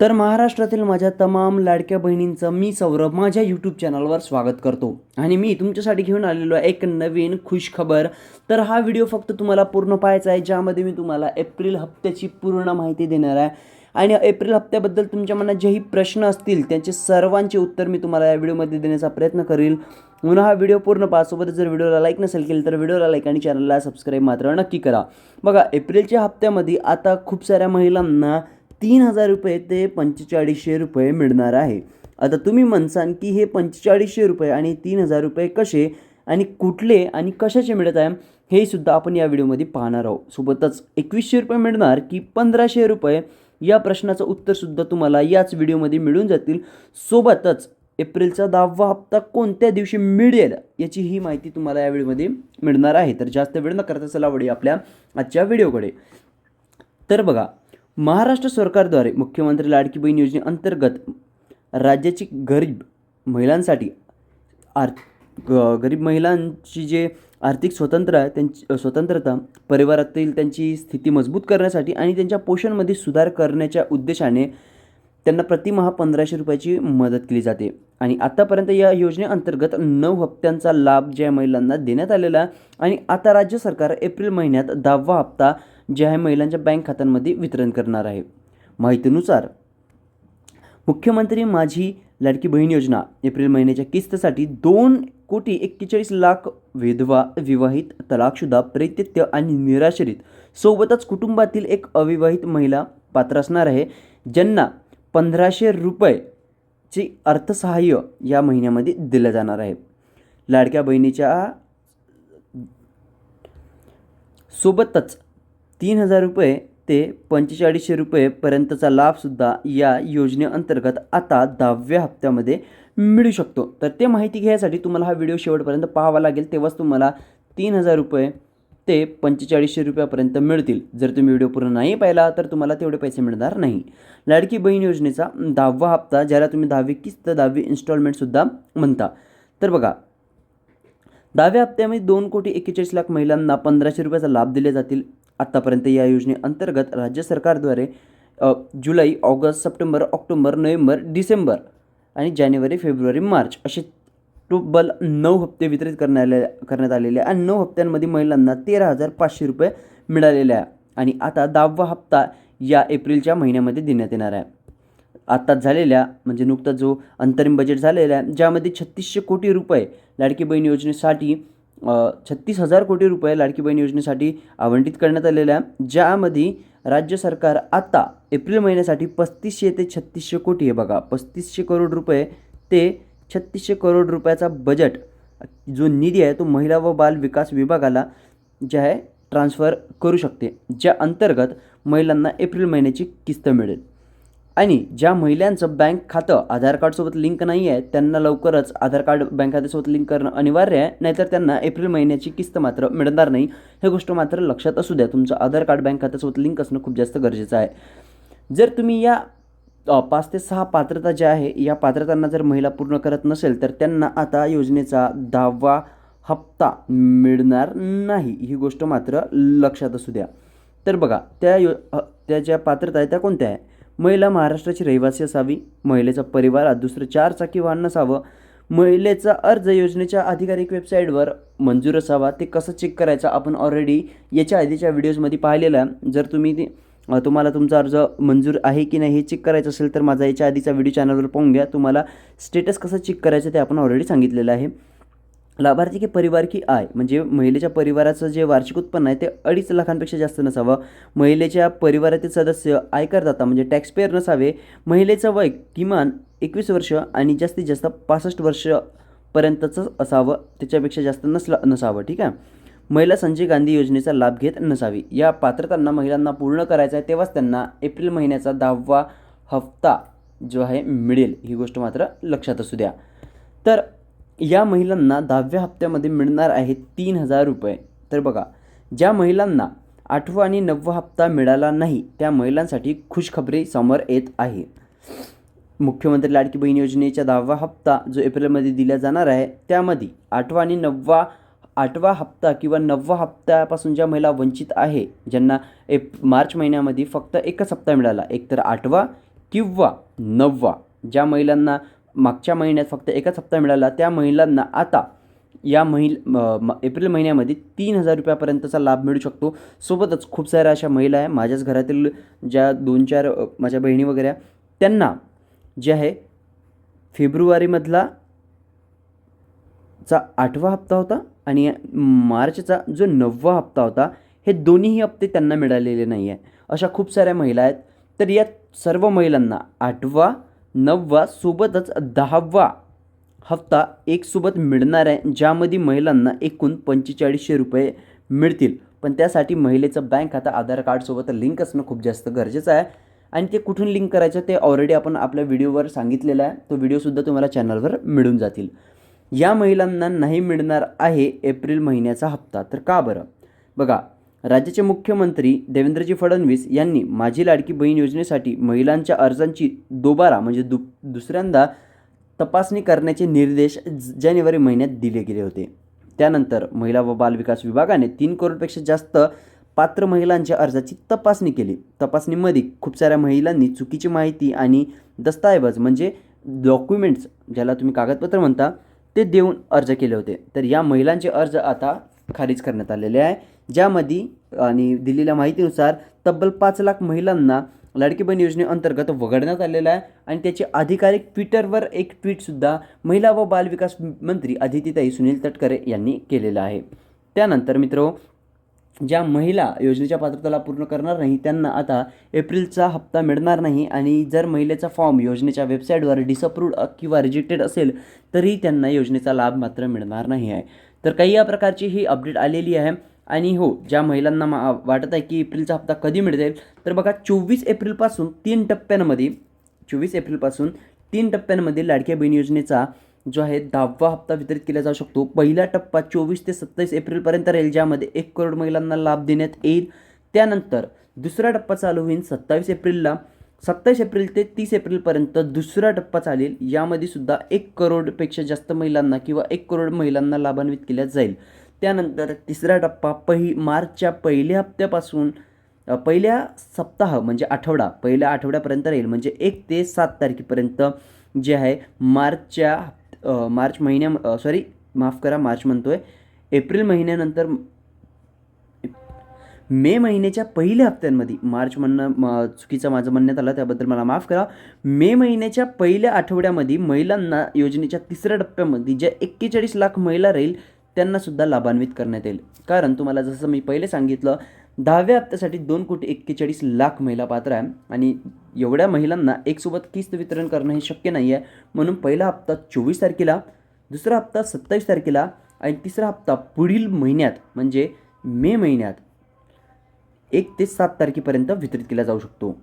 तर महाराष्ट्रातील माझ्या तमाम लाडक्या बहिणींचं मी सौरभ माझ्या यूट्यूब चॅनलवर स्वागत करतो. आणि मी तुमच्यासाठी घेऊन आलेलो आहे एक नवीन खुश खबर. तर हा व्हिडिओ फक्त तुम्हाला पूर्ण पाहायचा आहे ज्यामध्ये मी तुम्हाला एप्रिल हप्त्याची पूर्ण माहिती देणार आहे. आणि एप्रिल हप्त्याबद्दल तुमच्या मनात जेही प्रश्न असतील त्यांचे सर्वांचे उत्तर मी तुम्हाला या व्हिडिओमध्ये देण्याचा प्रयत्न करील. म्हणून हा व्हिडिओ पूर्ण पासोबत जर व्हिडिओला लाईक नसेल केलं तर व्हिडिओला लाईक आणि चॅनलला सबस्क्राईब मात्र नक्की करा. बघा एप्रिलच्या हप्त्यामध्ये आता खूप साऱ्या महिलांना तीन हजार रुपये ते पंचेचाळीसशे रुपये मिळणार आहे. आता तुम्ही म्हणसान की हे पंचेचाळीसशे रुपये आणि तीन हजार रुपये कसे आणि कुठले आणि कशाचे मिळत आहे हे सुद्धा आपण या व्हिडिओमध्ये पाहणार आहोत. सोबतच एकवीसशे रुपये मिळणार की पंधराशे रुपये या प्रश्नाचं उत्तरसुद्धा तुम्हाला याच व्हिडिओमध्ये मिळून जातील. सोबतच एप्रिलचा दहावा हप्ता कोणत्या दिवशी मिळेल याची ही माहिती तुम्हाला या व्हिडिओमध्ये मिळणार आहे. तर जास्त वेळ न करता चला वडी आपल्या आजच्या व्हिडिओकडे. तर बघा महाराष्ट्र सरकारद्वारे मुख्यमंत्री लाडकी बहीण योजनेअंतर्गत राज्याची गरीब महिलांसाठी आर्थ ग गरीब महिलांची जे आर्थिक स्वतंत्र आहे त्यांची स्वतंत्रता परिवारातील त्यांची स्थिती मजबूत करण्यासाठी आणि त्यांच्या पोषणमध्ये सुधार करण्याच्या उद्देशाने त्यांना प्रतिमहा पंधराशे रुपयाची मदत केली जाते. आणि आतापर्यंत या योजनेअंतर्गत नऊ हप्त्यांचा लाभ ज्या महिलांना देण्यात आलेला आहे आणि आता राज्य सरकार एप्रिल महिन्यात दहावा हप्ता ज्या आहे महिलांच्या बँक खात्यांमध्ये वितरण करणार आहे. माहितीनुसार मुख्यमंत्री माझी लाडकी बहीण योजना एप्रिल महिन्याच्या किस्तसाठी दोन कोटी एक्केचाळीस लाख विधवा विवाहित तलाकशुदा प्रेत्यत्य आणि निराश्रित सोबतच कुटुंबातील एक अविवाहित महिला पात्र असणार आहे ज्यांना पंधराशे रुपयेची अर्थसहाय्य या महिन्यामध्ये दिलं जाणार आहे. लाडक्या बहिणीच्या सोबतच तीन हजार रुपये ते पंचेचाळीसशे रुपयेपर्यंतचा लाभसुद्धा या योजनेअंतर्गत आता दहाव्या हप्त्यामध्ये मिळू शकतो. तर ते माहिती घ्यायसाठी तुम्हाला हा व्हिडिओ शेवटपर्यंत पाहावा लागेल. तेव्हाच तुम्हाला तीन हजार रुपये ते पंचेचाळीसशे रुपयापर्यंत मिळतील. जर तुम्ही व्हिडिओ पूर्ण नाही पाहिला तर तुम्हाला तेवढे पैसे मिळणार नाही. लाडकी बहीण योजनेचा दहावा हप्ता ज्याला तुम्ही दहावी किस्त दहावी इन्स्टॉलमेंटसुद्धा म्हणता. तर बघा दहाव्या हप्त्यामध्ये दोन कोटी एक्केचाळीस लाख महिलांना पंधराशे रुपयाचा लाभ दिले जातील. आत्तापर्यंत या योजनेअंतर्गत राज्य सरकारद्वारे जुलै August September October November December आणि जानेवारी फेब्रुवारी मार्च असे टोटल नऊ हप्ते वितरित करण्याले करण्यात आलेले आहे. आणि नऊ हप्त्यांमध्ये महिलांना तेरा हजार पाचशे रुपये मिळालेले आहे. आणि आता दहावा हप्ता या एप्रिलच्या महिन्यामध्ये देण्यात येणार आहे. आत्ताच झालेल्या म्हणजे नुकताच जो अंतरिम बजेट झालेला आहे ज्यामध्ये छत्तीसशे कोटी रुपये लाडकी बहीण योजनेसाठी छत्तीस हजार कोटी रुपये लाडकी बहीण योजनेसाठी आवंटित करण्यात आलेल्या आहे. ज्यामध्ये राज्य सरकार आता एप्रिल महिन्यासाठी पस्तीसशे ते छत्तीसशे कोटी आहे बघा. पस्तीसशे करोड रुपये ते छत्तीसशे करोड रुपयाचा बजेट जो निधी आहे तो महिला व बाल विकास विभागाला जे आहे ट्रान्स्फर करू शकते. ज्या अंतर्गत महिलांना एप्रिल महिन्याची किस्त मिळेल. आणि ज्या महिलांचं बँक खातं आधार कार्डसोबत लिंक नाही आहे त्यांना लवकरच आधार कार्ड बँक खात्यासोबत लिंक करणं अनिवार्य आहे नाहीतर त्यांना एप्रिल महिन्याची किस्त मात्र मिळणार नाही. हे गोष्ट मात्र लक्षात असू द्या. तुमचं आधार कार्ड बँक खात्यासोबत लिंक असणं खूप जास्त गरजेचं आहे. जर तुम्ही या पाच ते सहा पात्रता ज्या आहे या पात्रतांना जर महिला पूर्ण करत नसेल तर त्यांना आता योजनेचा दहावा हप्ता मिळणार नाही. ही गोष्ट मात्र लक्षात असू द्या. तर बघा त्या यो त्या ज्या पात्रता आहे त्या कोणत्या आहे महिला महाराष्ट्राची रहिवासी असावी महिलेचा परिवार दुसरं चार चाकी वाहन नसावं महिलेचा अर्ज योजनेच्या आधिकारिक वेबसाईटवर मंजूर असावा ते कसं चेक करायचं आपण ऑलरेडी याच्या आधीच्या व्हिडिओजमध्ये पाहिलेलं आहे. जर तुम्ही ते तुम्हाला तुमचा अर्ज मंजूर आहे की नाही हे चेक करायचं असेल तर माझा याच्या आधीचा व्हिडिओ चॅनलवर पाहून घ्या. तुम्हाला स्टेटस कसं चेक करायचं ते आपण ऑलरेडी सांगितलेलं आहे. लाभार्थी की परिवार की आय म्हणजे महिलेच्या परिवाराचं जे वार्षिक उत्पन्न आहे ते अडीच लाखांपेक्षा जास्त नसावं. महिलेच्या परिवारातील सदस्य आयकरदाता म्हणजे टॅक्सपेअर नसावे. महिलेचं वय किमान एकवीस वर्ष आणि जास्तीत जास्त पासष्ट वर्षपर्यंतचं असावं. त्याच्यापेक्षा जास्त नसलं नसावं ठीक आहे? महिला संजय गांधी योजनेचा लाभ घेत नसावी. या पात्रतांना महिलांना पूर्ण करायचा आहे तेव्हाच त्यांना एप्रिल महिन्याचा दहावा हप्ता जो आहे मिळेल. ही गोष्ट मात्र लक्षात असू द्या. तर या महिलांना दहाव्या हप्त्यामध्ये मिळणार आहे तीन हजार रुपये. तर बघा ज्या महिलांना आठवा आणि नववा हप्ता मिळाला नाही त्या महिलांसाठी खुशखबरी समोर येत आहे. मुख्यमंत्री लाडकी बहीण योजनेचा दहावा हप्ता जो एप्रिलमध्ये दिला जाणार आहे त्यामध्ये आठवा आणि नववा आठवा हप्ता किंवा नववा हप्त्यापासून ज्या महिला वंचित आहे ज्यांना एप मार्च महिन्यामध्ये फक्त एकच हप्ता मिळाला एकतर आठवा किंवा नववा. ज्या महिलांना मागच्या महिन्यात फक्त एकच हप्ता मिळाला त्या महिलांना आता या महिल म- एप्रिल महिन्यामध्ये तीन हजार रुपयापर्यंतचा लाभ मिळू शकतो. सोबतच खूप साऱ्या अशा महिला आहे माझ्याच घरातील ज्या दोन चार माझ्या बहिणी वगैरे त्यांना जे आहे फेब्रुवारीमधला चा आठवा हप्ता होता आणि मार्चचा जो नववा हप्ता होता हे दोन्हीही हप्ते त्यांना मिळालेले नाही आहे अशा खूप साऱ्या महिला आहेत. तर या सर्व महिलांना आठवा नववा सोबतच दहावा हप्ता एकसोबत मिळणार आहे ज्यामध्ये महिलांना एकूण पंचेचाळीसशे रुपये मिळतील. पण त्यासाठी महिलेचं बँक खाता आधार कार्डसोबत लिंक असणं खूप जास्त गरजेचं आहे. आणि ते कुठून लिंक करायचं ते ऑलरेडी आपण आपल्या व्हिडिओवर सांगितलेलं आहे. तो व्हिडिओसुद्धा तुम्हाला चॅनलवर मिळून जातील. या महिलांना नाही मिळणार आहे एप्रिल महिन्याचा हप्ता. तर का बरं? बघा राज्याचे मुख्यमंत्री देवेंद्रजी फडणवीस यांनी माझी लाडकी बहीण योजनेसाठी महिलांच्या अर्जांची दोबारा म्हणजे दु दुसऱ्यांदा तपासणी करण्याचे निर्देश ज- जानेवारी महिन्यात दिले गेले होते. त्यानंतर महिला व बालविकास विभागाने तीन करोडपेक्षा जास्त पात्र महिलांच्या अर्जाची तपासणी केली. तपासणीमध्ये खूप साऱ्या महिलांनी चुकीची माहिती आणि दस्तऐवज म्हणजे डॉक्युमेंट्स ज्याला तुम्ही कागदपत्र म्हणता ते देऊन अर्ज केले होते. तर या महिलांचे अर्ज आता खारिज करण्यात आलेले आहे. ज्यामध्ये आणि दिलेल्या माहितीनुसार तब्बल पाच लाख महिलांना लाडकी बहीण योजनेअंतर्गत वगळण्यात आलेलं आहे आणि त्याचे आधिकारिक ट्विटरवर एक ट्विटसुद्धा महिला व बालविकास मंत्री अदितीताई सुनील तटकरे यांनी केलेलं आहे. त्यानंतर मित्र ज्या महिला योजनेच्या पात्रतेला पूर्ण करणार नाही त्यांना आता एप्रिलचा हप्ता मिळणार नाही आणि जर महिलेचा फॉर्म योजनेच्या वेबसाईटवर डिसअप्रूव्ड किंवा रिजेक्टेड असेल तरी त्यांना योजनेचा लाभ मात्र मिळणार नाही आहे. तर काही या प्रकारची ही अपडेट आलेली आहे. आणि हो ज्या महिलांना मा वाटत आहे की एप्रिलचा हप्ता कधी मिळेल तर बघा चोवीस एप्रिलपासून तीन टप्प्यांमध्ये चोवीस एप्रिलपासून तीन टप्प्यांमध्ये लाडक्या बहीण योजनेचा जो आहे दहावा हप्ता वितरित केला जाऊ शकतो. पहिला टप्पा चोवीस ते सत्तावीस एप्रिलपर्यंत राहील ज्यामध्ये एक करोड महिलांना लाभ देण्यात येईल. त्यानंतर दुसरा टप्पा चालू होईल सत्तावीस एप्रिलला. सत्तावीस एप्रिल ते तीस एप्रिलपर्यंत दुसरा टप्पा चालेल यामध्ये सुद्धा एक करोडपेक्षा जास्त महिलांना किंवा एक करोड महिलांना लाभान्वित केल्या जाईल. त्यानंतर तिसरा टप्पा पहि मार्चच्या पहिल्या हप्त्यापासून पहिल्या सप्ताह म्हणजे आठवडा पहिल्या आठवड्यापर्यंत राहील. म्हणजे एक ते सात तारखेपर्यंत जे आहे मार्चच्या मार्च महिन्या सॉरी माफ करा मार्च म्हणतो आहे एप्रिल महिन्यानंतर मे महिन्याच्या पहिल्या हप्त्यांमध्ये मार्च म्हणणं म चुकीचं माझं म्हणण्यात आलं त्याबद्दल मला माफ करा. मे महिन्याच्या पहिल्या आठवड्यामध्ये महिलांना योजनेच्या तिसऱ्या टप्प्यामध्ये ज्या एक्केचाळीस लाख महिला राहील त्यांनासुद्धा लाभान्वित करण्यात येईल. कारण तुम्हाला जसं मी पहिले सांगितलं दहाव्या हप्त्यासाठी दोन कोटी एक्केचाळीस लाख महिला पात्र आहे आणि एवढ्या महिलांना एकसोबत किस्त वितरण करणं हे शक्य नाही आहे. म्हणून पहिला हप्ता चोवीस तारखेला दुसरा हप्ता सत्तावीस तारखेला आणि तिसरा हप्ता पुढील महिन्यात म्हणजे मे महिन्यात एक ते सात तारखेपर्यंत वितरित केला जाऊ शकतो.